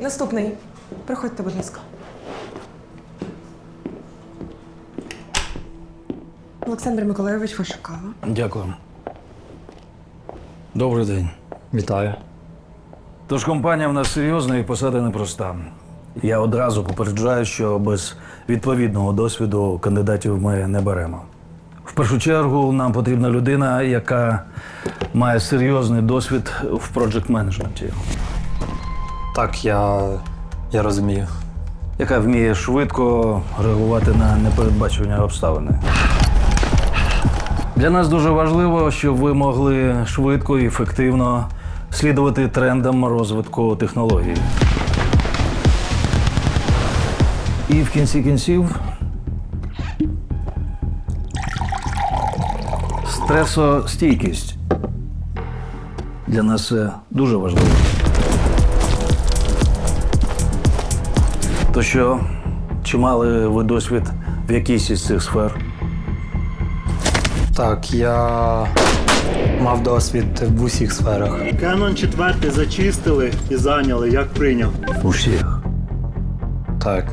Наступний. Приходьте, будь ласка. Олександр Миколайович, ваша кава. Дякую. Добрий день. Вітаю. Тож компанія в нас серйозна і посада непроста. Я одразу попереджаю, що без відповідного досвіду кандидатів ми не беремо. В першу чергу нам потрібна людина, яка має серйозний досвід в проджект менеджменті, Так, я. я розумію. яка вміє швидко реагувати на непередбачувані обставини. Для нас дуже важливо, щоб ви могли швидко і ефективно слідувати трендам розвитку технологій. І в кінці кінців стресостійкість. Для нас це дуже важливо. То що, чи мали ви досвід в якійсь із цих сфер? Так, я мав досвід в усіх сферах. Canon 4 зачистили і зайняли, як прийняв. У всіх. Так.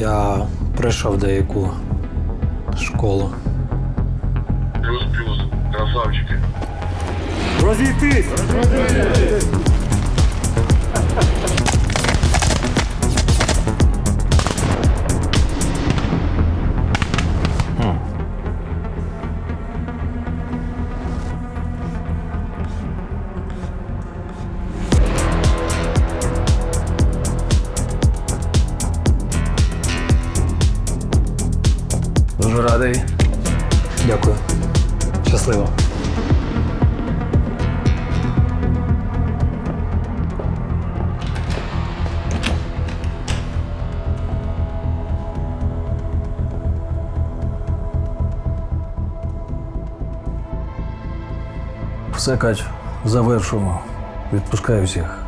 Я пройшов деяку школу. Плюс-плюс. Красавчики. Розійтись! Дуже радий. Дякую. Щасливо. Все, Кать, завершуємо. Відпускаю всіх.